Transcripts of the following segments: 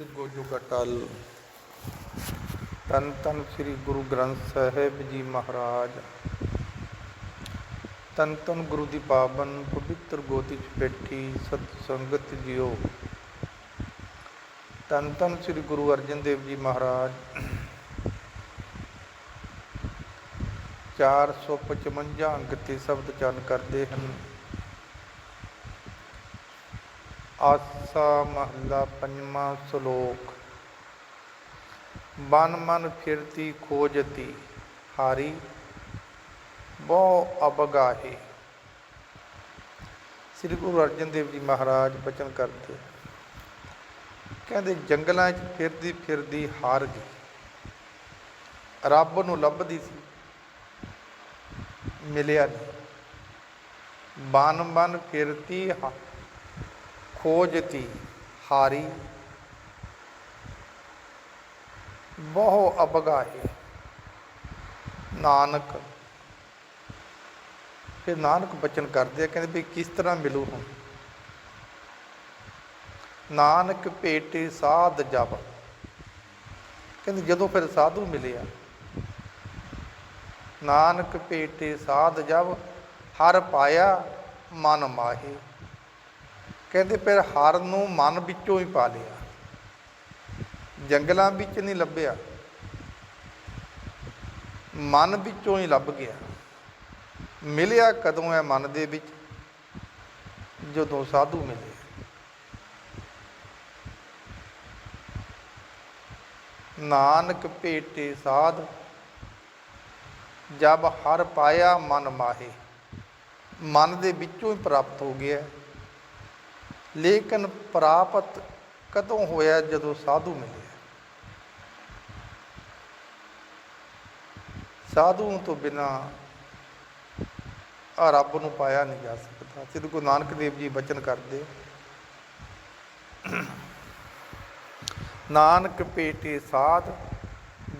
ਜੁਗੋ ਜੁਗ ਅਟਲ ਤਨ ਤਨ ਸ੍ਰੀ ਗੁਰੂ ਗ੍ਰੰਥ ਸਾਹਿਬ ਜੀ ਮਹਾਰਾਜ। ਤਨ ਤਨ ਗੁਰੂ ਦੀ ਪਾਵਨ ਪਵਿੱਤਰ ਗੋਦੀ ਚ ਬੈਠੀ ਸਤ ਸੰਗਤ ਜੀਓ। ਤਨ ਤਨ ਸ੍ਰੀ ਗੁਰੂ ਅਰਜਨ ਦੇਵ ਜੀ ਮਹਾਰਾਜ। 455 ਅੰਗ ਤੇ ਸ਼ਬਦ ਚਰਨ ਕਰਦੇ ਹਨ। ਆਸਾ ਮਹੱਲਾ ਪੰਜਵਾਂ ਸ਼ਲੋਕ। ਬਨ ਮਨ ਫਿਰਤੀ ਖੋਜਤੀ, ਹਾਰੀ, ਬਹੁ ਅਬਗਾਹੇ। ਸ੍ਰੀ ਗੁਰੂ ਅਰਜਨ ਦੇਵ ਜੀ ਮਹਾਰਾਜ ਬਚਨ ਕਰਦੇ, ਕਹਿੰਦੇ ਜੰਗਲਾਂ 'ਚ ਫਿਰਦੀ ਫਿਰਦੀ ਹਾਰ ਗਈ। ਰੱਬ ਨੂੰ ਲੱਭਦੀ ਸੀ, ਮਿਲਿਆ ਨਹੀਂ। ਬਨ ਬਨ ਫਿਰਤੀ ਹਾ- ਖੋਜਤੀ ਹਾਰੀ। ਬਹੁ ਅਬਗਾਹੇ, ਨਾਨਕ। ਫਿਰ ਨਾਨਕ ਬਚਨ ਕਰਦੇ ਆ, ਕਹਿੰਦੇ ਵੀ ਕਿਸ ਤਰ੍ਹਾਂ ਮਿਲੂ ਹੁਣ? ਨਾਨਕ ਭੇਟੇ ਸਾਧ ਜਬ ਕਹਿੰਦੇ ਜਦੋਂ ਫਿਰ ਸਾਧੂ ਮਿਲਿਆ ਨਾਨਕ ਭੇਟੇ ਸਾਧ ਜਬ ਹਰ ਪਾਇਆ ਮਨ ਮਾਹੇ। ਕਹਿੰਦੇ ਫਿਰ ਹਰ ਨੂੰ ਮਨ ਵਿੱਚੋਂ ਹੀ ਪਾ ਲਿਆ। ਜੰਗਲਾਂ ਵਿੱਚ ਨਹੀਂ ਲੱਭਿਆ। ਮਨ ਵਿੱਚੋਂ ਹੀ ਲੱਭ ਗਿਆ। ਮਿਲਿਆ ਕਦੋਂ ਹੈ ਮਨ ਦੇ ਵਿੱਚ? ਜਦੋਂ ਸਾਧੂ ਮਿਲੇ। ਨਾਨਕ ਭੇਟੇ ਸਾਧ, ਜਬ ਹਰ ਪਾਇਆ ਮਨ ਮਾਹੇ। ਮਨ ਦੇ ਵਿੱਚੋਂ ਹੀ ਪ੍ਰਾਪਤ ਹੋ ਗਿਆ। ਲੇਕਿਨ ਪ੍ਰਾਪਤ ਕਦੋਂ ਹੋਇਆ ਜਦੋਂ ਸਾਧੂ ਮਿਲਿਆ ਸਾਧੂ ਤੋਂ ਬਿਨਾ ਆ ਰੱਬ ਨੂੰ ਪਾਇਆ ਨਹੀਂ ਜਾ ਸਕਦਾ। ਸਿੱਧ ਗੁਰੂ ਨਾਨਕ ਦੇਵ ਜੀ ਬਚਨ ਕਰਦੇ, ਨਾਨਕ ਪੇਟੇ ਸਾਧ,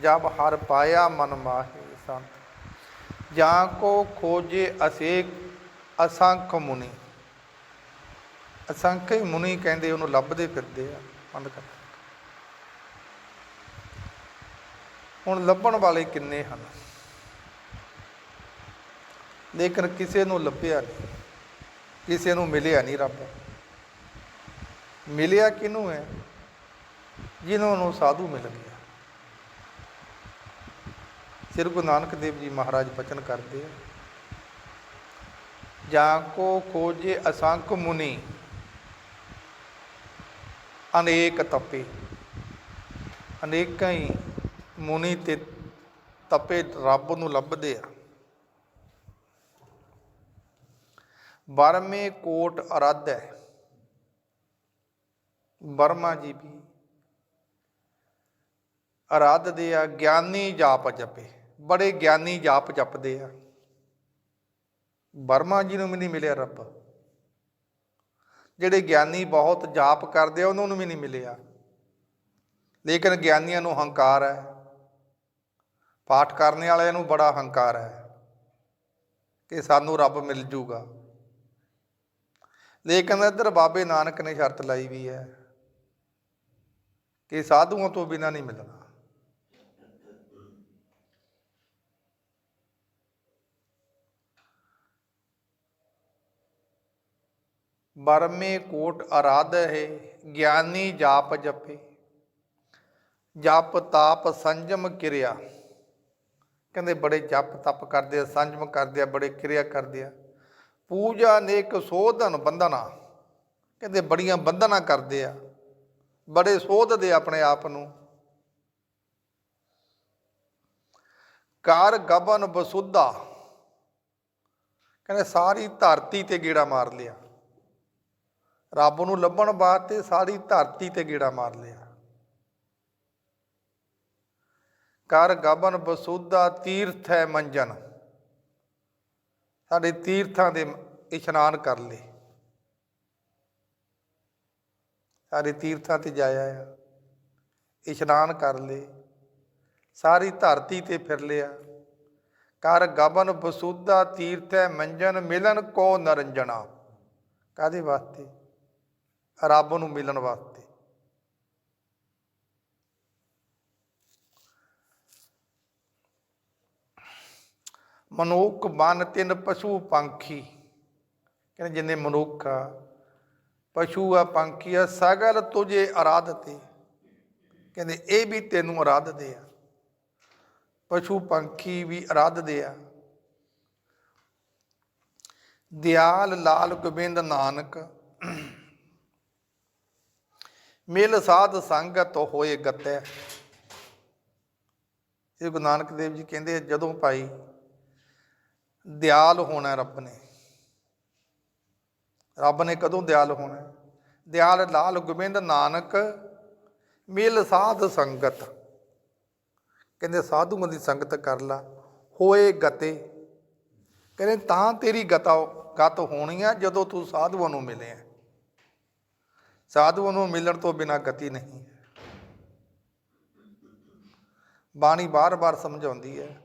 ਜਬ ਹਰ ਪਾਇਆ ਮਨ ਮਾਹੇ ਸੰਤ, ਜਾਂ ਕੋ ਖੋਜੇ ਅਸੇਕ ਅਸੰਖ ਮੁਨੀ। ਅਸੰਖ ਹੀ ਮੁਨੀ ਕਹਿੰਦੇ ਉਹਨੂੰ ਲੱਭਦੇ ਫਿਰਦੇ ਆ, ਬੰਦ ਕਰ ਹੁਣ ਲੱਭਣ ਵਾਲੇ ਕਿੰਨੇ ਹਨ? ਲੇਕਿਨ ਕਿਸੇ ਨੂੰ ਲੱਭਿਆ ਨਹੀਂ, ਕਿਸੇ ਨੂੰ ਮਿਲਿਆ ਨਹੀਂ ਰੱਬ। ਮਿਲਿਆ ਕਿਹਨੂੰ ਹੈ? ਜਿਨ੍ਹਾਂ ਨੂੰ ਸਾਧੂ ਮਿਲ ਗਿਆ। ਸ੍ਰੀ ਗੁਰੂ ਨਾਨਕ ਦੇਵ ਜੀ ਮਹਾਰਾਜ ਬਚਨ ਕਰਦੇ ਆ, ਜਾਂ ਕੋ ਖੋਜੇ ਅਸੰਖ ਮੁਨੀ ਅਨੇਕ ਤਪੇ। ਅਨੇਕਾਂ ਹੀ ਮੁਨੀ ਤੇ ਤਪੇ ਰੱਬ ਨੂੰ ਲੱਭਦੇ ਆ। ਬਰਮੇ ਕੋਟ ਅਰਧ ਹੈ। ਬਰਮਾ ਜੀ ਵੀ ਅਰਾਧ ਦੇ ਆ, ਗਿਆਨੀ ਜਾਪ ਜਪੇ। ਬੜੇ ਗਿਆਨੀ ਜਾਪ ਜਪਦੇ ਆ। ਬਰਮਾ ਜੀ ਨੂੰ ਵੀ ਨਹੀਂ ਮਿਲਿਆ ਰੱਬ। ਜਿਹੜੇ ਗਿਆਨੀ ਬਹੁਤ ਜਾਪ ਕਰਦੇ ਆ, ਉਹਨਾਂ ਨੂੰ ਵੀ ਨਹੀਂ ਮਿਲਿਆ। ਲੇਕਿਨ ਗਿਆਨੀਆਂ ਨੂੰ ਹੰਕਾਰ ਹੈ। ਪਾਠ ਕਰਨ ਵਾਲਿਆਂ ਨੂੰ ਬੜਾ ਹੰਕਾਰ ਹੈ ਕਿ ਸਾਨੂੰ ਰੱਬ ਮਿਲ ਜੂਗਾ। ਲੇਕਿਨ ਇੱਧਰ ਬਾਬੇ ਨਾਨਕ ਨੇ ਸ਼ਰਤ ਲਾਈ ਵੀ ਹੈ ਕਿ ਸਾਧੂਆਂ ਤੋਂ ਬਿਨਾਂ ਨਹੀਂ ਮਿਲਣਾ। ਬਰਮੇ ਕੋਟ ਅਰਾਧ ਹੈ, ਗਿਆਨੀ ਜਾਪ ਜਪੇ। ਜਪ ਤਾਪ ਸੰਜਮ ਕਿਰਿਆ। ਕਹਿੰਦੇ ਬੜੇ ਜਪ ਤਪ ਕਰਦੇ ਆ, ਸੰਜਮ ਕਰਦੇ ਆ, ਬੜੇ ਕਿਰਿਆ ਕਰਦੇ ਆ। ਪੂਜਾ ਨੇਕ ਸੋਧਨ ਬੰਧਨਾ। ਕਹਿੰਦੇ ਬੜੀਆਂ ਬੰਧਨਾ ਕਰਦੇ ਆ। ਬੜੇ ਸੋਧਦੇ ਆਪਣੇ ਆਪ ਨੂੰ। ਕਾਰ ਗਬਨ ਬਸੁੱਧਾ। ਕਹਿੰਦੇ ਸਾਰੀ ਧਰਤੀ ਤੇ ਗੇੜਾ ਮਾਰ ਲਿਆ। ਰੱਬ ਨੂੰ ਲੱਭਣ ਵਾਸਤੇ ਸਾਰੀ ਧਰਤੀ ਤੇ ਗੇੜਾ ਮਾਰ ਲਿਆ। ਕਰ ਗਬਨ ਬਸੁੱਧਾ ਤੀਰਥ ਹੈ ਮੰਜਨ। ਸਾਡੇ ਤੀਰਥਾਂ ਦੇ ਇਸ਼ਨਾਨ ਕਰ ਲਏ। ਸਾਰੇ ਤੀਰਥਾਂ ਤੇ ਜਾਇਆ ਆ। ਇਸ਼ਨਾਨ ਕਰ ਲਏ। ਸਾਰੀ ਧਰਤੀ ਤੇ ਫਿਰ ਲਿਆ। ਕਰ ਗਬਨ ਬਸੁੱਧਾ ਤੀਰਥ ਹੈ ਮੰਜਨ, ਮਿਲਨ ਕੋ ਨਰੰਜਣਾ ਕਾਦੇ ਵਾਸਤੇ? ਰੱਬ ਨੂੰ ਮਿਲਣ ਵਾਸਤੇ। ਮਨੁੱਖ ਮਨ ਤਿੰਨ ਪਸ਼ੂ ਪੰਖੀ। ਕਹਿੰਦੇ ਜਿੰਨੇ ਮਨੁੱਖ ਆ, ਪਸ਼ੂ ਆ, ਪੰਖੀ ਆ, ਸਗਲ ਤੁਝੇ ਆਰਾਧਤੇ ਕਹਿੰਦੇ ਇਹ ਵੀ ਤੈਨੂੰ ਆਰਾਧਦੇ ਆ। ਪਸ਼ੂ ਪੰਖੀ ਵੀ ਆਰਾਧਦੇ ਆ। ਦਿਆਲ ਲਾਲ ਗੋਬਿੰਦ ਨਾਨਕ ਮਿਲ ਸਾਧ ਸੰਗਤ ਹੋਏ ਗਤੈ। ਇਹ ਗੁਰੂ ਨਾਨਕ ਦੇਵ ਜੀ ਕਹਿੰਦੇ, ਜਦੋਂ ਭਾਈ ਦਿਆਲ ਹੋਣਾ ਰੱਬ ਨੇ। ਰੱਬ ਨੇ ਕਦੋਂ ਦਿਆਲ ਹੋਣਾ? ਦਿਆਲ ਲਾਲ ਗੋਬਿੰਦ ਨਾਨਕ, ਮਿਲ ਸਾਧ ਸੰਗਤ। ਕਹਿੰਦੇ ਸਾਧੂਆਂ ਦੀ ਸੰਗਤ ਕਰ ਲਾ, ਹੋਏ ਗਤੇ। ਕਹਿੰਦੇ, ਤਾਂ ਤੇਰੀ ਗਤਾ ਗਤ ਹੋਣੀ ਆ ਜਦੋਂ ਤੂੰ ਸਾਧੂਆਂ ਨੂੰ ਮਿਲੇ ਮਿਲਿਆ। ਸਾਧੂ ਨੂੰ ਮਿਲਣ ਤੋਂ ਬਿਨਾ ਗਤੀ ਨਹੀਂ ਹੈ। ਬਾਣੀ ਬਾਰ-ਬਾਰ ਸਮਝਾਉਂਦੀ ਹੈ।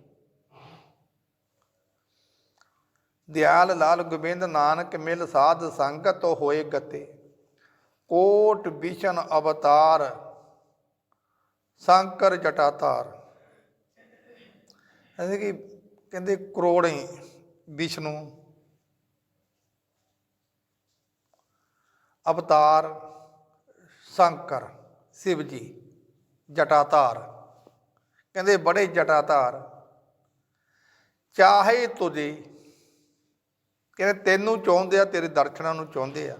ਦਿਆਲ ਲਾਲ ਗੋਬਿੰਦ ਨਾਨਕ ਮਿਲ ਸਾਧ ਸੰਗਤ ਹੋਏ ਗਤੇ। ਕੋਟ ਵਿਸ਼ਨ ਅਵਤਾਰ, ਸ਼ੰਕਰ ਜਟਾਤਾਰ ਕਹਿੰਦੇ ਕਿ ਕਹਿੰਦੇ ਕਰੋੜੇ ਵਿਸ਼ਨੂੰ। ਅਵਤਾਰ ਸ਼ੰਕਰ ਸ਼ਿਵ ਜੀ ਜਟਾਧਾਰ। ਕਹਿੰਦੇ ਬੜੇ ਜਟਾਧਾਰ। ਚਾਹੇ ਤੁਝੇ, ਕਹਿੰਦੇ ਤੈਨੂੰ ਚਾਹੁੰਦੇ ਆ, ਤੇਰੇ ਦਰਸ਼ਨਾਂ ਨੂੰ ਚਾਹੁੰਦੇ ਆ।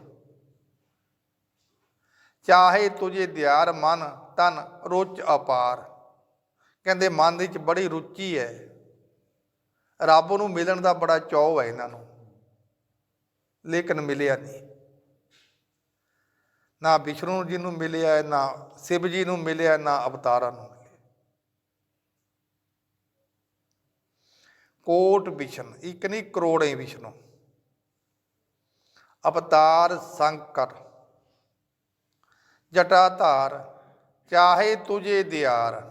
ਚਾਹੇ ਤੁਝੇ ਦਿਆਰ ਮਨ ਤਨ ਰੁਚ, ਅਪਾਰ। ਕਹਿੰਦੇ ਮਨ ਵਿੱਚ ਬੜੀ ਰੁਚੀ ਹੈ। ਰੱਬ ਨੂੰ ਮਿਲਣ ਦਾ ਬੜਾ ਚਾਅ ਹੈ ਇਹਨਾਂ ਨੂੰ। ਲੇਕਿਨ ਮਿਲਿਆ ਨਹੀਂ। ਨਾ ਵਿਸ਼ਨੂੰ ਜੀ ਨੂੰ ਮਿਲਿਆ, ਨਾ ਸ਼ਿਵ ਜੀ ਨੂੰ ਮਿਲਿਆ, ਨਾ ਅਵਤਾਰਾਂ ਨੂੰ ਮਿਲਿਆ। ਕੋਟ ਵਿਸ਼ਨ, ਇੱਕ ਨਹੀਂ, ਕਰੋੜੇ ਵਿਸ਼ਨੂੰ। ਅਵਤਾਰ ਸੰਕਰ, ਜਟਾਧਾਰ, ਚਾਹੇ ਤੁਝੇ ਦਿਆਰ।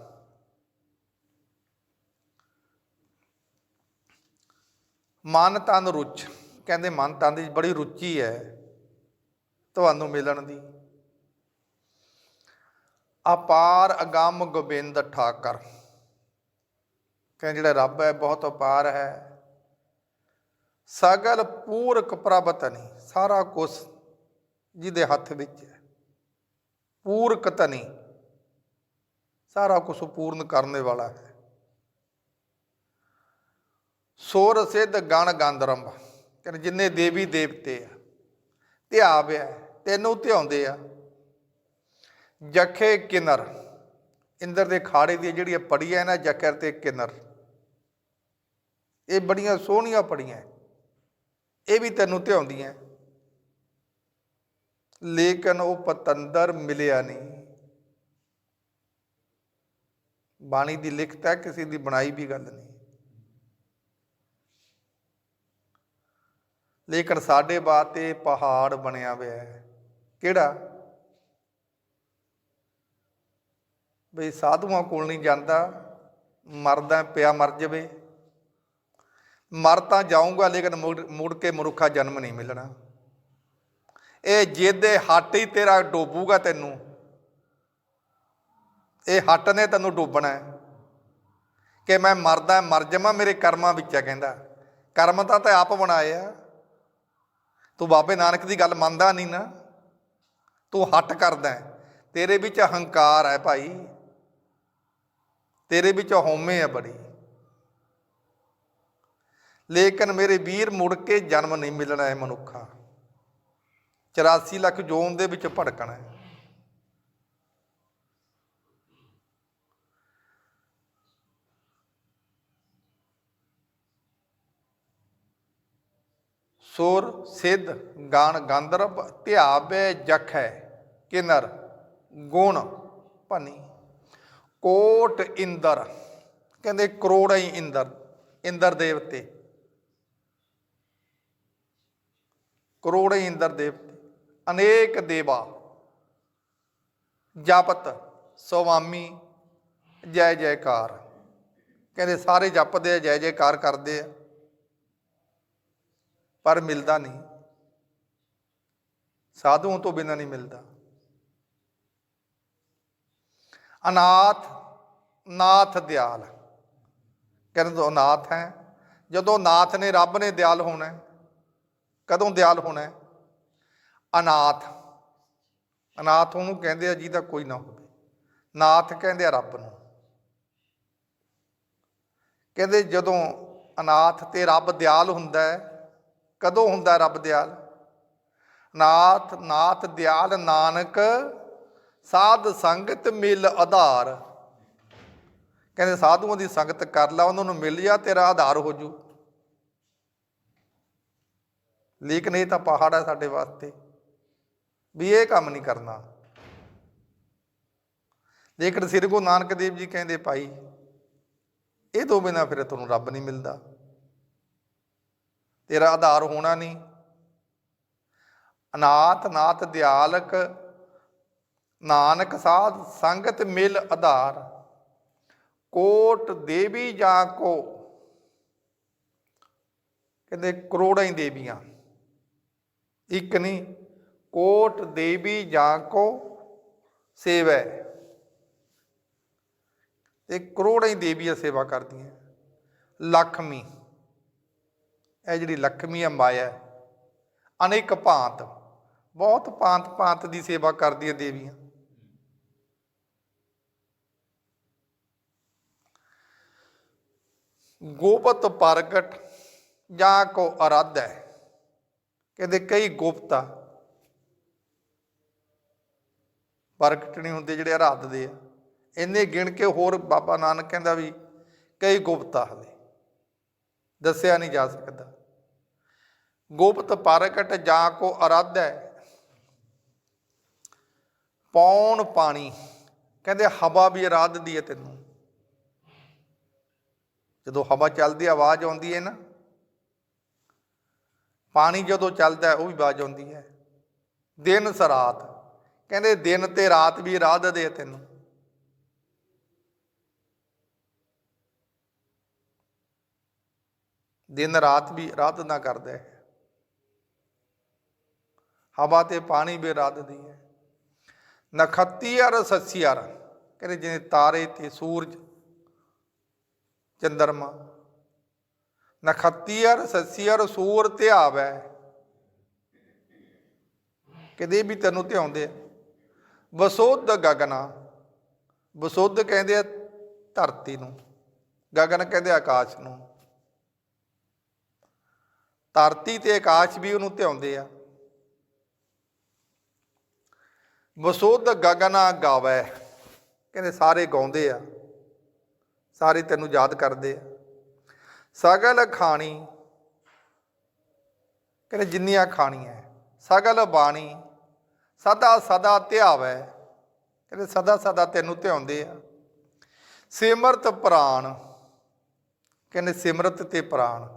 ਮਨ ਤਨ ਰੁਚ, ਕਹਿੰਦੇ ਮਨ ਤਨ ਦੀ ਬੜੀ ਰੁਚੀ ਹੈ, ਤੁਹਾਨੂੰ ਮਿਲਣ ਦੀ। ਅਪਾਰ ਅਗੰਮ ਗੋਬਿੰਦ ਠਾਕਰ। ਕਹਿੰਦੇ ਜਿਹੜਾ ਰੱਬ ਹੈ, ਬਹੁਤ ਅਪਾਰ ਹੈ। ਸਗਲ ਪੂਰਕ ਪ੍ਰਭਤ ਨਹੀਂ, ਸਾਰਾ ਕੁਝ ਜਿਹਦੇ ਹੱਥ ਵਿੱਚ ਹੈ। ਪੂਰਕ ਤਨੀ ਸਾਰਾ ਕੁਝ ਪੂਰਨ ਕਰਨ ਵਾਲਾ ਹੈ। ਸੋਰ ਸਿੱਧ ਗਣ ਗੰਧਰੰਭ, ਕਹਿੰਦੇ ਜਿੰਨੇ ਦੇਵੀ ਦੇਵਤੇ ਆ ਧਿਆਵਿਆ ਤੈਨੂੰ ਧਿਆਉਂਦੇ ਆ। ਜਖੇ ਕਿਨਰ। ਇੰਦਰ ਦੇ ਖਾੜੇ ਦੀ ਜਿਹੜੀਆਂ ਪੜੀਆਂ ਨਾ, ਜਖਰ ਤੇ ਕਿਨਰ। ਇਹ ਬੜੀਆਂ ਸੋਹਣੀਆਂ ਪੜੀਆਂ ਇਹ ਵੀ ਤੈਨੂੰ ਧਿਆਉਂਦੀਆਂ ਲੇਕਿਨ ਉਹ ਪਤੰਦਰ ਮਿਲਿਆ ਨਹੀਂ। ਬਾਣੀ ਦੀ ਲਿਖਤ ਹੈ, ਕਿਸੇ ਦੀ ਬਣਾਈ ਵੀ ਗੱਲ ਨਹੀਂ। ਲੇਕਿਨ ਸਾਡੇ ਬਾਤੇ ਪਹਾੜ ਬਣਿਆ ਹੋਇਆ ਹੈ। ਕਿਹੜਾ? ਬਈ ਸਾਧੂਆਂ ਕੋਲ ਨਹੀਂ ਜਾਂਦਾ, ਮਰਦਾ ਪਿਆ ਮਰ ਜਵੇ। ਮਰ ਤਾਂ ਜਾਊਂਗਾ, ਲੇਕਿਨ ਮੁੜ- ਮੁੜ ਕੇ ਮਨੁੱਖਾ ਜਨਮ ਨਹੀਂ ਮਿਲਣਾ। ਇਹ ਜਿਹਦੇ ਹੱਟ ਹੀ ਤੇਰਾ ਡੋਬੂਗਾ ਤੈਨੂੰ। ਇਹ ਹੱਟ ਨੇ ਤੈਨੂੰ ਡੋਬਣਾ ਕਿ ਮੈਂ ਮਰਦਾ, ਮਰ ਜਾਵਾਂ, ਮੇਰੇ ਕਰਮਾਂ ਵਿੱਚ ਹੈ, ਕਹਿੰਦਾ। ਕਰਮ ਤਾਂ ਤੇ ਆਪ ਬਣਾਏ ਆ। ਤੂੰ ਬਾਬੇ ਨਾਨਕ ਦੀ ਗੱਲ ਮੰਨਦਾ ਨਹੀਂ ਨਾ। ਤੂੰ ਹੱਟ ਕਰਦਾ ਤੇਰੇ ਵਿੱਚ ਹੰਕਾਰ ਹੈ ਭਾਈ। ਤੇਰੇ ਵਿੱਚ ਹਉਮੈ ਹੈ ਬੜੀ। ਲੇਕਿਨ ਮੇਰੇ ਵੀਰ ਮੁੜ ਕੇ ਜਨਮ ਨਹੀਂ ਮਿਲਣਾ ਹੈ ਮਨੁੱਖਾ। 84 ਲੱਖ ਜੋਨ ਦੇ ਵਿੱਚ ਭੜਕਣਾ ਹੈ। ਸੁਰ, ਸਿੱਧ ਗਾਨ ਗੰਧਰਵ, ਧਿਆਵੇ, ਜਖੈ, ਕਿਨਰ, ਗੁਣ, ਭਨੀ। ਕੋਟ ਇੰਦਰ। ਕਹਿੰਦੇ ਕਰੋੜਾਂ ਹੀ ਇੰਦਰ ਇੰਦਰ ਦੇਵਤੇ ਕਰੋੜੇ ਇੰਦਰ ਦੇਵਤੇ ਅਨੇਕ ਦੇਵਾ। ਜਪਤ, ਸੁਆਮੀ, ਜੈ ਜੈਕਾਰ। ਕਹਿੰਦੇ ਸਾਰੇ ਜਪਦੇ ਆ, ਜੈ ਜੈਕਾਰ ਕਰਦੇ ਆ। ਪਰ ਮਿਲਦਾ ਨਹੀਂ। ਸਾਧੂਆਂ ਤੋਂ ਬਿਨਾਂ ਨਹੀਂ ਮਿਲਦਾ। ਅਨਾਥ, ਨਾਥ ਦਿਆਲ। ਕਹਿੰਦੇ ਤੂੰ ਅਨਾਥ ਹੈ, ਜਦੋਂ ਨਾਥ ਨੇ ਰੱਬ ਨੇ ਦਿਆਲ ਹੋਣਾ ਕਦੋਂ ਦਿਆਲ ਹੋਣਾ ਅਨਾਥ। ਅਨਾਥ ਉਹਨੂੰ ਕਹਿੰਦੇ ਆ ਜਿਹਦਾ ਕੋਈ ਨਾ ਹੋਵੇ। ਨਾਥ ਕਹਿੰਦੇ ਆ ਰੱਬ ਨੂੰ। ਕਹਿੰਦੇ ਜਦੋਂ ਅਨਾਥ ਤੇ ਰੱਬ ਦਿਆਲ ਹੁੰਦਾ ਹੈ, ਕਦੋਂ ਹੁੰਦਾ ਰੱਬ ਦਿਆਲ? ਨਾਥ ਨਾਥ ਦਿਆਲ ਨਾਨਕ ਸਾਧ ਸੰਗਤ ਮਿਲ ਆਧਾਰ। ਕਹਿੰਦੇ ਸਾਧੂਆਂ ਦੀ ਸੰਗਤ ਕਰ ਲਾ, ਉਹਨਾਂ ਨੂੰ ਮਿਲ ਜਾ, ਤੇਰਾ ਆਧਾਰ ਹੋ ਜੂ। ਲੇਕਿਨ ਇਹ ਤਾਂ ਪਹਾੜ ਹੈ ਸਾਡੇ ਵਾਸਤੇ, ਵੀ ਇਹ ਕੰਮ ਨਹੀਂ ਕਰਨਾ। ਲੇਕਿਨ ਸ੍ਰੀ ਗੁਰੂ ਨਾਨਕ ਦੇਵ ਜੀ ਕਹਿੰਦੇ, ਭਾਈ, ਇਹ ਤੋਂ ਬਿਨਾ ਫਿਰ ਤੁਹਾਨੂੰ ਰੱਬ ਨਹੀਂ ਮਿਲਦਾ। ਤੇਰਾ ਆਧਾਰ ਹੋਣਾ ਨਹੀਂ। ਅਨਾਥ ਨਾਥ ਦਿਆਲਕ ਨਾਨਕ ਸਾਧ ਸੰਗਤ ਮਿਲ ਆਧਾਰ, ਕੋਟ ਦੇਵੀ ਜਾਂ ਕੋ? ਕਹਿੰਦੇ ਕਰੋੜਾਂ ਹੀ ਦੇਵੀਆਂ। ਇੱਕ ਨਹੀਂ, ਕੋਟ ਦੇਵੀ ਜਾਂ ਕੋ ਸੇਵਾ। ਇਹ ਕਰੋੜਾਂ ਹੀ ਦੇਵੀਆਂ ਸੇਵਾ ਕਰਦੀਆਂ। ਲਖਮੀ, ਇਹ ਜਿਹੜੀ ਲਖਮੀ ਆ ਮਾਇਆ, ਅਨੇਕ ਭਾਂਤ, ਬਹੁਤ ਭਾਂਤ ਭਾਂਤ ਦੀ ਸੇਵਾ ਕਰਦੀਆਂ ਦੇਵੀਆਂ। ਗੋਪਤ ਪ੍ਰਗਟ ਜਾਂ ਕੋ ਅਰਾਧ? ਹੈ ਕਹਿੰਦੇ ਕਈ ਗੁਪਤਾ ਪ੍ਰਗਟ ਨਹੀਂ ਹੁੰਦੇ ਜਿਹੜੇ ਅਰਾਧ ਦੇ ਆ। ਇੰਨੇ ਗਿਣ ਕੇ ਹੋਰ ਬਾਬਾ ਨਾਨਕ ਕਹਿੰਦਾ ਵੀ ਕਈ ਗੁਪਤਾ ਹਲੇ ਦੱਸਿਆ ਨਹੀਂ ਜਾ ਸਕਦਾ। ਗੁਪਤ ਪ੍ਰਗਟ ਜਾਂ ਕੋ ਅਰਾਧ? ਹੈ ਪੌਣ ਪਾਣੀ। ਕਹਿੰਦੇ ਹਵਾ ਵੀ ਅਰਾਧ ਦੀ ਹੈ ਤੈਨੂੰ। ਜਦੋਂ ਹਵਾ ਚੱਲਦੀ ਹੈ, ਆਵਾਜ਼ ਆਉਂਦੀ ਹੈ ਨਾ। ਪਾਣੀ ਜਦੋਂ ਚੱਲਦਾ ਉਹ ਵੀ ਆਵਾਜ਼ ਆਉਂਦੀ ਹੈ ਦਿਨ ਸਰਾਤ ਕਹਿੰਦੇ ਦਿਨ ਤੇ ਰਾਤ ਵੀ ਰਾਹ ਦੇ ਤੈਨੂੰ। ਦਿਨ ਰਾਤ ਵੀ ਆਰਾਧਨਾ ਕਰਦਾ ਹੈ ਹਵਾ ਤੇ ਪਾਣੀ ਵੀ ਆਰਾਧਦੀ ਹੈ ਨਖੱਤੀ ਆਰ ਸੱਸੀ ਸੱਸੀਅਰ। ਕਹਿੰਦੇ ਜਿਵੇਂ ਤਾਰੇ ਤੇ ਸੂਰਜ ਚੰਦਰਮਾ। ਨਖੱਤੀਅਰ ਸੱਸੀਅਰ ਸੂਰ ਧਿਆਵੈ ਕਦੇ ਵੀ ਤੈਨੂੰ ਧਿਆਉਂਦੇ ਆ। ਵਸੋਧ ਗਗਨਾ। ਵਸੋਧ ਕਹਿੰਦੇ ਆ ਧਰਤੀ ਨੂੰ। ਗਗਨ ਕਹਿੰਦੇ ਆਕਾਸ਼ ਨੂੰ। ਧਰਤੀ ਤੇ ਆਕਾਸ਼ ਵੀ ਉਹਨੂੰ ਧਿਆਉਂਦੇ ਆ। ਵਸੋਧ ਗਗਨਾ ਗਾਵੈ। ਕਹਿੰਦੇ ਸਾਰੇ ਗਾਉਂਦੇ ਆ। ਸਾਰੇ ਤੈਨੂੰ ਯਾਦ ਕਰਦੇ ਆ। ਸਗਲ ਖਾਣੀ, ਕਹਿੰਦੇ ਜਿੰਨੀਆਂ ਖਾਣੀਆਂ ਸਗਲ ਬਾਣੀ, ਸਦਾ ਸਦਾ ਧਿਆਵੈ। ਕਹਿੰਦੇ ਸਦਾ ਸਦਾ ਤੈਨੂੰ ਧਿਆਉਂਦੇ ਆ। ਸਿਮਰਤ ਪ੍ਰਾਣ, ਕਹਿੰਦੇ ਸਿਮਰਤ ਤੇ ਪ੍ਰਾਣ।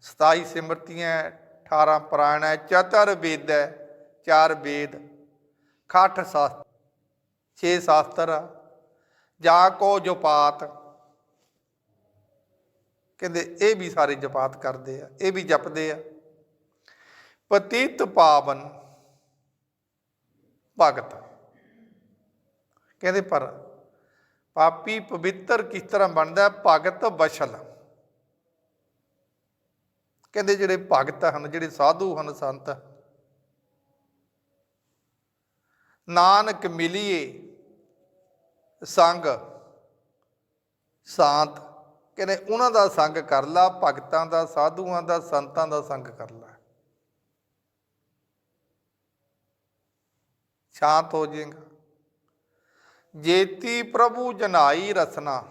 27 ਸਿਮਰਤੀਆਂ 18 ਪ੍ਰਾਣ ਹੈ ਚਤਰ ਵੇਦ ਹੈ ਚਾਰ ਵੇਦ। ਖੱਠ ਸਾਸਤਰ, ਛੇ ਸ਼ਾਸਤਰ। ਆ। ਜਾ ਕੋ ਜਪਾਤ ਕਹਿੰਦੇ ਇਹ ਵੀ ਸਾਰੇ ਜਪਾਤ ਕਰਦੇ ਆ, ਇਹ ਵੀ ਜਪਦੇ ਆ। ਪਤੀਤ ਪਾਵਨ ਭਗਤ। ਕਹਿੰਦੇ ਪਰ ਪਾਪੀ ਪਵਿੱਤਰ ਕਿਸ ਤਰ੍ਹਾਂ ਬਣਦਾ? ਭਗਤ ਬਸ਼ਲ ਕਹਿੰਦੇ ਜਿਹੜੇ ਭਗਤ ਹਨ, ਜਿਹੜੇ ਸਾਧੂ ਹਨ, ਸੰਤ। ਨਾਨਕ ਮਿਲੀਏ ਸੰਗ, ਸ਼ਾਂਤ। ਕਹਿੰਦੇ ਉਹਨਾਂ ਦਾ ਸੰਗ ਕਰ ਲਾ, ਭਗਤਾਂ ਦਾ, ਸਾਧੂਆਂ ਦਾ, ਸੰਤਾਂ ਦਾ ਸੰਗ ਕਰ ਲਾ। ਸ਼ਾਂਤ ਹੋ ਜਾਏਗਾ। ਜੇਤੀ ਪ੍ਰਭੂ ਜਨਾਈ ਰਸਨਾ।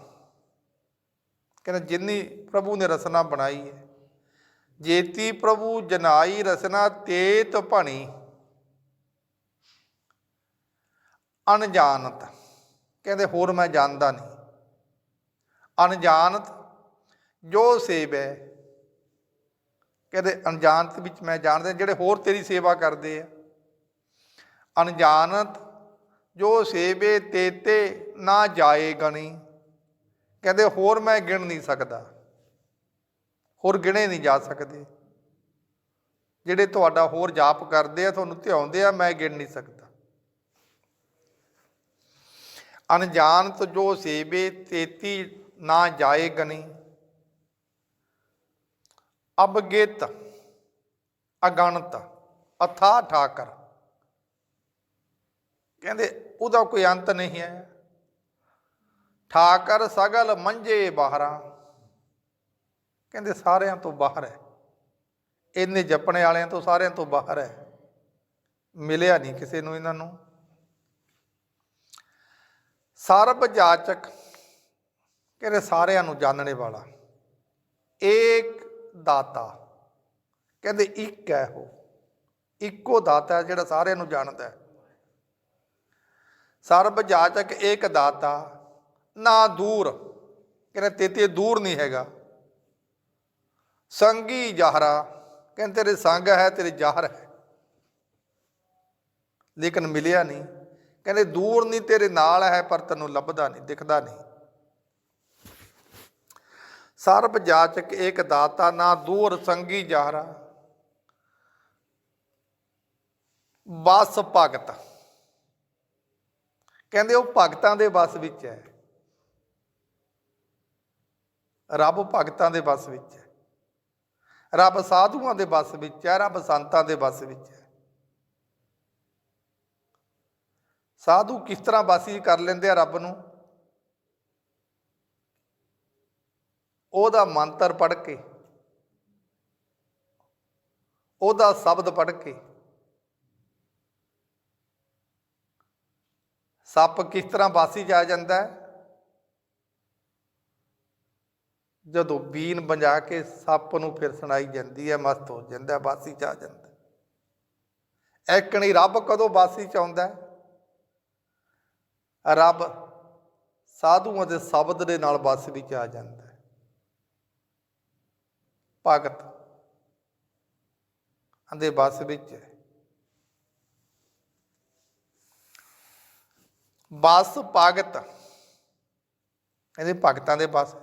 ਕਹਿੰਦੇ ਜਿੰਨੀ ਪ੍ਰਭੂ ਨੇ ਰਸਨਾ ਬਣਾਈ ਹੈ। ਜੇਤੀ ਪ੍ਰਭੂ ਜਨਾਈ ਰਸਨਾ ਤੇਤ ਭਣੀ। ਅਣਜਾਣਤ। ਕਹਿੰਦੇ ਹੋਰ ਮੈਂ ਜਾਣਦਾ ਨਹੀਂ। ਅਣਜਾਣਤ ਜੋ ਸੇਵੈ ਕਹਿੰਦੇ ਅਣਜਾਣਤ ਵਿੱਚ ਮੈਂ ਜਾਣਦਾ ਜਿਹੜੇ ਹੋਰ ਤੇਰੀ ਸੇਵਾ ਕਰਦੇ ਆ। ਅਣਜਾਣਤ ਜੋ ਸੇਵੇ ਤੇਤੇ ਨਾ ਜਾਏ ਗਣੀ, ਕਹਿੰਦੇ ਹੋਰ ਮੈਂ ਗਿਣ ਨਹੀਂ ਸਕਦਾ, ਹੋਰ ਗਿਣੇ ਨਹੀਂ ਜਾ ਸਕਦੇ। ਜਿਹੜੇ ਤੁਹਾਡਾ ਹੋਰ ਜਾਪ ਕਰਦੇ ਆ, ਤੁਹਾਨੂੰ ਧਿਆਉਂਦੇ ਆ, ਮੈਂ ਗਿਣ ਨਹੀਂ ਸਕਦਾ। ਅਣਜਾਣਤ ਜੋ ਸੇਵੇ ਤੇਤੀ ਨਾ ਜਾਏ ਗਨੀ ਅਬਗਿਤ ਅਗਣਤ, ਅਥਾ ਠਾਕਰ। ਕਹਿੰਦੇ ਉਹਦਾ ਕੋਈ ਅੰਤ ਨਹੀਂ ਹੈ। ਠਾਕਰ ਸਗਲ ਮੰਝੇ ਬਾਹਰਾਂ। ਕਹਿੰਦੇ ਸਾਰਿਆਂ ਤੋਂ ਬਾਹਰ ਹੈ। ਇੰਨੇ ਜਪਣੇ ਵਾਲਿਆਂ ਤੋਂ ਸਾਰਿਆਂ ਤੋਂ ਬਾਹਰ ਹੈ। ਮਿਲਿਆ ਨਹੀਂ ਕਿਸੇ ਨੂੰ ਇਹਨਾਂ ਨੂੰ। ਸਰਬ ਜਾਚਕ ਕਹਿੰਦੇ ਸਾਰਿਆਂ ਨੂੰ ਜਾਣਨੇ ਵਾਲਾ। ਏਕ ਦਾਤਾ। ਕਹਿੰਦੇ ਇੱਕ ਹੈ ਉਹ। ਇੱਕੋ ਦਾਤਾ ਹੈ ਜਿਹੜਾ ਸਾਰਿਆਂ ਨੂੰ ਜਾਣਦਾ ਹੈ। ਸਰਬ ਜਾਚਕ ਏਕ ਦਾਤਾ। ਨਾ ਦੂਰ। ਕਹਿੰਦੇ ਤੇਤੇ ਦੂਰ ਨਹੀਂ ਹੈਗਾ। ਸੰਗੀ ਜਹਰਾ। ਕਹਿੰਦੇ ਤੇਰੇ ਸੰਗ ਹੈ, ਤੇਰੇ ਜਹਰ ਹੈ। ਲੇਕਿਨ ਮਿਲਿਆ ਨਹੀਂ। ਕਹਿੰਦੇ ਦੂਰ ਨਹੀਂ ਤੇਰੇ ਨਾਲ ਹੈ, ਪਰ ਤੈਨੂੰ ਲੱਭਦਾ ਨਹੀਂ, ਦਿਖਦਾ ਨਹੀਂ। ਸਰਬ ਜਾਚਕ ਏਕ ਦਾਤਾ, ਨਾ ਦੂਰ ਸੰਗੀ ਜ਼ਾਹਰਾ। ਬਸ ਭਗਤ। ਕਹਿੰਦੇ ਉਹ ਭਗਤਾਂ ਦੇ ਬਸ ਵਿੱਚ ਹੈ। ਰੱਬ ਭਗਤਾਂ ਦੇ ਬਸ ਵਿੱਚ ਹੈ। ਰੱਬ ਸਾਧੂਆਂ ਦੇ ਬਸ ਵਿੱਚ ਹੈ, ਰੱਬ ਸੰਤਾਂ ਦੇ ਬਸ ਵਿੱਚ ਹੈ। ਸਾਧੂ ਕਿਸ ਤਰ੍ਹਾਂ ਬਾਸੀ ਕਰ ਲੈਂਦੇ ਆ ਰੱਬ ਨੂੰ? ਉਹਦਾ ਮੰਤਰ ਪੜ੍ਹ ਕੇ, ਉਹਦਾ ਸ਼ਬਦ ਪੜ੍ਹ ਕੇ, ਸੱਪ ਕਿਸ ਤਰ੍ਹਾਂ ਬਾਸੀ ਚ ਆ ਜਾਂਦਾ ਜਦੋਂ ਬੀਨ ਵਜਾ ਕੇ ਸੱਪ ਨੂੰ ਫਿਰ ਸੁਣਾਈ ਜਾਂਦੀ ਹੈ, ਮਸਤ ਹੋ ਜਾਂਦਾ ਬਾਸੀ ਚ ਆ ਜਾਂਦਾ ਹੈ। ਐਕਣੀ ਰੱਬ ਕਦੋਂ ਬਾਸੀ ਚ ਆਉਂਦਾ ਰੱਬ ਸਾਧੂਆਂ ਦੇ ਸ਼ਬਦ ਦੇ ਨਾਲ ਬਸ ਵਿੱਚ ਆ ਜਾਂਦਾ ਭਗਤ ਦੇ ਬਸ ਵਿੱਚ ਹੈ। ਬਸ ਭਗਤ ਇਹਦੇ ਭਗਤਾਂ ਦੇ ਬਸ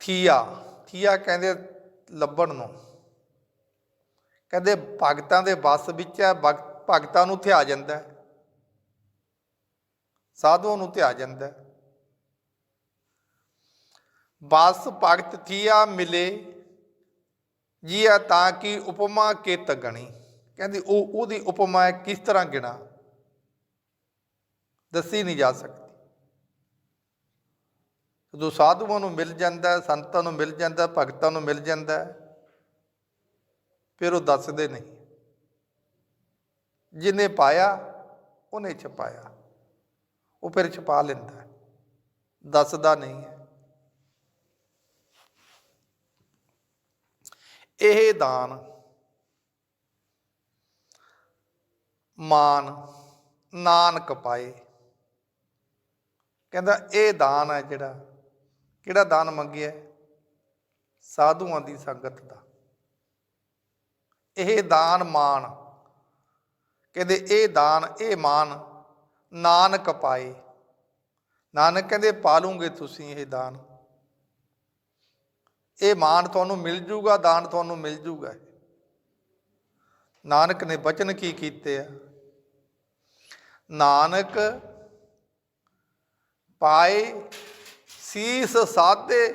ਥੀਆ। ਥੀਆ ਕਹਿੰਦੇ ਲੱਭਣ ਨੂੰ। ਕਹਿੰਦੇ ਭਗਤਾਂ ਦੇ ਬਸ ਵਿੱਚ ਹੈ। ਭਗ- ਭਗਤਾਂ ਨੂੰ ਥਿਆ ਜਾਂਦਾ ਸਾਧੂਆਂ ਨੂੰ ਧਿਆ ਜਾਂਦਾ ਬਸ ਭਗਤ ਥੀਆ ਮਿਲੇ ਜੀਆ ਤਾਂ ਕਿ ਉਪਮਾ ਕੇ ਤਗਣੀ ਕਹਿੰਦੀ, ਉਹ, ਉਹਦੀ ਉਪਮਾ ਕਿਸ ਤਰ੍ਹਾਂ ਗਿਣਾ? ਦੱਸੀ ਨਹੀਂ ਜਾ ਸਕਦੀ। ਜਦੋਂ ਸਾਧੂਆਂ ਨੂੰ ਮਿਲ ਜਾਂਦਾ, ਸੰਤਾਂ ਨੂੰ ਮਿਲ ਜਾਂਦਾ, ਭਗਤਾਂ ਨੂੰ ਮਿਲ ਜਾਂਦਾ, ਫਿਰ ਉਹ ਦੱਸਦੇ ਨਹੀਂ। ਜਿਨੇ ਪਾਇਆ, ਉਹਨੇ ਛਪਾਇਆ। ਉਹ ਫਿਰ ਛਪਾ ਲੈਂਦਾ। ਦੱਸਦਾ ਨਹੀਂ ਹੈ। ਇਹ ਦਾਨ ਮਾਨ ਨਾਨਕ ਪਾਏ। ਕਹਿੰਦਾ ਇਹ ਦਾਨ ਹੈ ਜਿਹੜਾ, ਕਿਹੜਾ ਦਾਨ ਮੰਗਿਆ? ਸਾਧੂਆਂ ਦੀ ਸੰਗਤ ਦਾ। ਇਹ ਦਾਨ ਮਾਨ, ਕਹਿੰਦੇ ਇਹ ਦਾਨ, ਇਹ ਮਾਨ ਨਾਨਕ ਪਾਏ। ਨਾਨਕ ਕਹਿੰਦੇ ਪਾਲੂਗੇ ਤੁਸੀਂ ਇਹ ਦਾਨ। ਇਹ ਮਾਨ ਤੁਹਾਨੂੰ ਮਿਲ ਜੂਗਾ, ਦਾਨ ਤੁਹਾਨੂੰ ਮਿਲ ਜੂਗਾ। ਨਾਨਕ ਨੇ ਬਚਨ ਕੀ ਕੀਤੇ ਆ? ਨਾਨਕ ਪਾਏ ਸੀਸ ਸਾਧੇ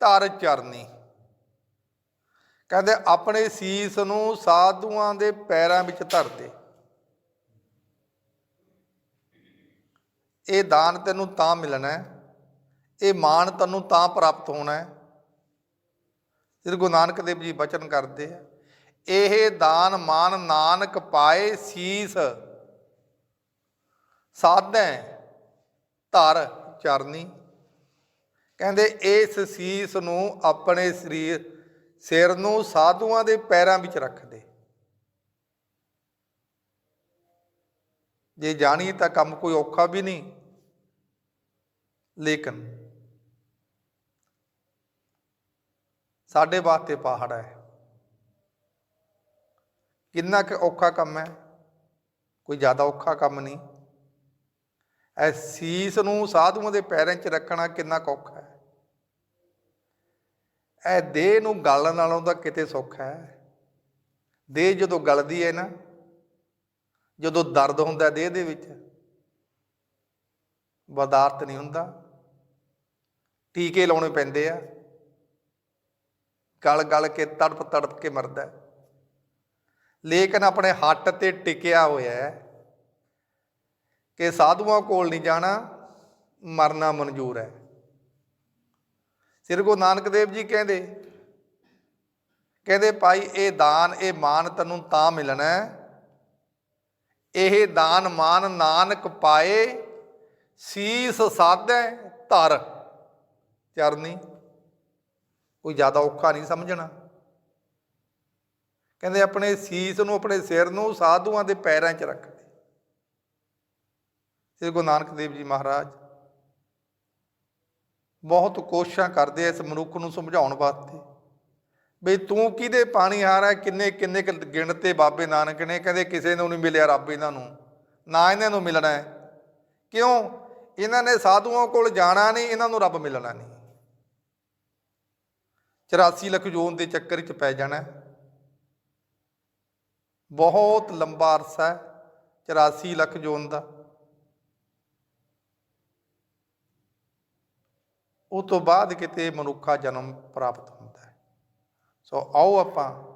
ਧਰ ਚਰਨੀ। ਕਹਿੰਦੇ ਆਪਣੇ ਸੀਸ ਨੂੰ ਸਾਧੂਆਂ ਦੇ ਪੈਰਾਂ ਵਿੱਚ ਧਰਦੇ ਇਹ ਦਾਨ ਤੈਨੂੰ ਤਾਂ ਮਿਲਣਾ ਹੈ, ਇਹ ਮਾਣ ਤੈਨੂੰ ਤਾਂ ਪ੍ਰਾਪਤ ਹੋਣਾ ਹੈ। ਸ੍ਰੀ ਗੁਰੂ ਨਾਨਕ ਦੇਵ ਜੀ ਬਚਨ ਕਰਦੇ ਆ, ਇਹ ਦਾਨ ਮਾਨ ਨਾਨਕ ਪਾਏ ਸੀਸ। ਸਾਧੈ ਧਰ ਚਰਨੀ। ਕਹਿੰਦੇ ਇਸ ਸੀਸ ਨੂੰ ਆਪਣੇ ਸਰੀਰ, ਸਿਰ ਨੂੰ ਸਾਧੂਆਂ ਦੇ ਪੈਰਾਂ ਵਿੱਚ ਰੱਖ ਦੇ। ਜੇ ਜਾਣੀ ਤਾਂ ਕੰਮ ਕੋਈ ਔਖਾ ਵੀ ਨਹੀਂ, ਲੇਕਿਨ ਸਾਡੇ ਵਾਸਤੇ ਪਹਾੜ ਹੈ। ਕਿੰਨਾ ਕੁ ਔਖਾ ਕੰਮ ਹੈ, ਕੋਈ ਜ਼ਿਆਦਾ ਔਖਾ ਕੰਮ ਨਹੀਂ। ਐ ਸੀਸ ਨੂੰ ਸਾਧੂਆਂ ਦੇ ਪੈਰਾਂ 'ਚ ਰੱਖਣਾ ਕਿੰਨਾ ਕੁ ਔਖਾ ਹੈ। ਐ ਦੇਹ ਨੂੰ ਗਲਣ ਨਾਲੋਂ ਤਾਂ ਕਿਤੇ ਸੌਖਾ ਹੈ। ਦੇਹ ਜਦੋਂ ਗਲਦੀ ਹੈ ਨਾ, ਜਦੋਂ ਦਰਦ ਹੁੰਦਾ ਦੇਹ ਦੇ ਵਿੱਚ, ਬਰਦਾਸ਼ਤ ਨਹੀਂ ਹੁੰਦਾ। ਟੀਕੇ ਲਾਉਣੇ ਪੈਂਦੇ ਆ। ਗਲ ਗਲ ਕੇ, ਤੜਪ ਤੜਪ ਕੇ ਮਰਦਾ ਹੈ। ਲੇਕਿਨ ਆਪਣੇ ਹੱਟ ਤੇ ਟਿਕਿਆ ਹੋਇਆ ਹੈ ਕਿ ਸਾਧੂਆਂ ਕੋਲ ਨਹੀਂ ਜਾਣਾ, ਮਰਨਾ ਮਨਜ਼ੂਰ ਹੈ। ਸ੍ਰੀ ਗੁਰੂ ਨਾਨਕ ਦੇਵ ਜੀ ਕਹਿੰਦੇ ਕਹਿੰਦੇ ਭਾਈ, ਇਹ ਦਾਨ, ਇਹ ਮਾਨ ਤੈਨੂੰ ਤਾਂ ਮਿਲਣਾ ਇਹ ਦਾਨ ਮਾਨ ਨਾਨਕ ਪਾਏ, ਸੀਸ ਸਾਧੈ ਧਰ, ਚਰਨੀ। ਕੋਈ ਜ਼ਿਆਦਾ ਔਖਾ ਨਹੀਂ ਸਮਝਣਾ। ਕਹਿੰਦੇ ਆਪਣੇ ਸੀਸ ਨੂੰ ਆਪਣੇ ਸਿਰ ਨੂੰ ਸਾਧੂਆਂ ਦੇ ਪੈਰਾਂ 'ਚ ਰੱਖ ਦੇ। ਸ੍ਰੀ ਗੁਰੂ ਨਾਨਕ ਦੇਵ ਜੀ ਮਹਾਰਾਜ, ਬਹੁਤ ਕੋਸ਼ਿਸ਼ਾਂ ਕਰਦੇ ਇਸ ਮਨੁੱਖ ਨੂੰ ਸਮਝਾਉਣ ਵਾਸਤੇ। ਬਈ ਤੂੰ ਕਿਹਦੇ ਪਾਣੀ ਹਾਰਾ ਕਿੰਨੇ ਕਿੰਨੇ ਕੁ ਗਿਣਤੇ ਬਾਬੇ ਨਾਨਕ ਨੇ, ਕਹਿੰਦੇ ਕਿਸੇ ਨੂੰ ਨਹੀਂ ਮਿਲਿਆ ਰੱਬ ਇਹਨਾਂ ਨੂੰ, ਨਾ ਇਹਨਾਂ ਨੂੰ ਮਿਲਣਾ ਹੈ। ਕਿਉਂ? ਇਹਨਾਂ ਨੇ ਸਾਧੂਆਂ ਕੋਲ ਜਾਣਾ ਨਹੀਂ, ਇਹਨਾਂ ਨੂੰ ਰੱਬ ਮਿਲਣਾ ਨਹੀਂ। 84 ਲੱਖ ਜੋਨ ਦੇ ਚੱਕਰ 'ਚ ਪੈ ਜਾਣਾ ਬਹੁਤ ਲੰਬਾ ਅਰਸਾ ਹੈ 84 ਲੱਖ ਜੋਨ ਦਾ। ਉਹ ਤੋਂ ਬਾਅਦ ਕਿਤੇ ਮਨੁੱਖਾ ਜਨਮ ਪ੍ਰਾਪਤ ਹੁੰਦਾ ਹੈ। ਸੋ ਆਓ ਆਪਾਂ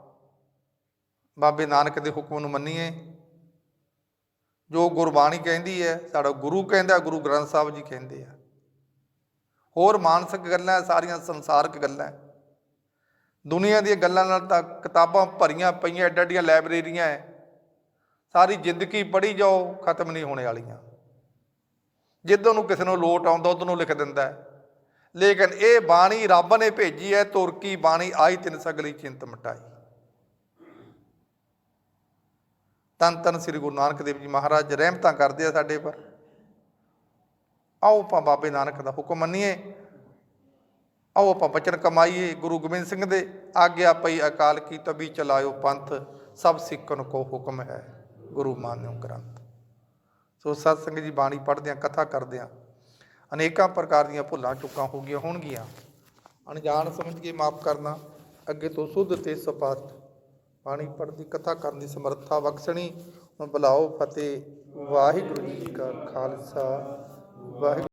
ਬਾਬੇ ਨਾਨਕ ਦੇ ਹੁਕਮ ਨੂੰ ਮੰਨੀਏ। ਜੋ ਗੁਰਬਾਣੀ ਕਹਿੰਦੀ ਹੈ, ਸਾਡਾ ਗੁਰੂ ਕਹਿੰਦਾ ਗੁਰੂ ਗ੍ਰੰਥ ਸਾਹਿਬ ਜੀ ਕਹਿੰਦੇ ਆ। ਹੋਰ ਮਾਨਸਿਕ ਗੱਲਾਂ ਸਾਰੀਆਂ ਸੰਸਾਰਕ ਗੱਲਾਂ ਦੁਨੀਆ ਦੀਆਂ ਗੱਲਾਂ ਨਾਲ ਤਾਂ ਕਿਤਾਬਾਂ ਭਰੀਆਂ ਪਈਆਂ ਐਡਾ ਐਡੀਆਂ ਲਾਇਬ੍ਰੇਰੀਆਂ ਹੈ ਸਾਰੀ ਜ਼ਿੰਦਗੀ ਪੜ੍ਹੀ ਜਾਓ, ਖਤਮ ਨਹੀਂ ਹੋਣੇ ਵਾਲੀਆਂ। ਜਿੱਦੋਂ ਨੂੰ ਕਿਸੇ ਨੂੰ ਲੋਟ ਆਉਂਦਾ, ਉਦੋਂ ਨੂੰ ਲਿਖ ਦਿੰਦਾ ਲੇਕਿਨ ਇਹ ਬਾਣੀ ਰੱਬ ਨੇ ਭੇਜੀ ਹੈ ਤੁਰਕੀ ਬਾਣੀ ਆਈ ਤਿੰਨ ਸਗਲੀ ਚਿੰਤ ਮਟਾਈ। ਤਨ ਤਨ ਸ੍ਰੀ ਗੁਰੂ ਨਾਨਕ ਦੇਵ ਜੀ ਮਹਾਰਾਜ ਰਹਿਮਤਾਂ ਕਰਦੇ ਆ ਸਾਡੇ ਪਰ। ਆਓ ਆਪਾਂ ਬਾਬੇ ਨਾਨਕ ਦਾ ਹੁਕਮ ਮੰਨੀਏ। ਆਓ ਆਪਾਂ ਬਚਨ ਕਮਾਈਏ, ਗੁਰੂ ਗੋਬਿੰਦ ਸਿੰਘ ਦੇ। ਆਗਿਆ ਪਈ ਅਕਾਲ ਕੀ ਤਬੀ ਚਲਾਇਓ ਪੰਥ, ਸਭ ਸਿੱਖਨ ਕੋ ਹੁਕਮ ਹੈ, ਗੁਰੂ ਮਾਨਿਓ ਗ੍ਰੰਥ। ਸੋ ਸਤ ਸੰਗਤ ਜੀ, ਬਾਣੀ ਪੜ੍ਹਦੇ ਆ, ਕਥਾ ਕਰਦੇ ਆ। ਅਨੇਕਾਂ ਪ੍ਰਕਾਰ ਦੀਆਂ ਭੁੱਲਾਂ ਚੁੱਕਾਂ ਹੋ ਗਈਆਂ ਹੋਣਗੀਆਂ। ਅਣਜਾਣ ਸਮਝ ਕੇ ਮਾਫ ਕਰਨਾ, ਅੱਗੇ ਤੋਂ ਸੁੱਧ ਤੇ ਸਪਸ਼ਟ। ਬਾਣੀ ਪੜ੍ਹਦੀ, ਕਥਾ ਕਰਨ ਦੀ ਸਮਰੱਥਾ ਬਖਸ਼ਣੀ, ਹੁਣ ਬੁਲਾਓ ਫਤਿਹ। ਵਾਹਿਗੁਰੂ ਜੀ ਕਾ ਖਾਲਸਾ, ਵਾਹਿਗੁਰੂ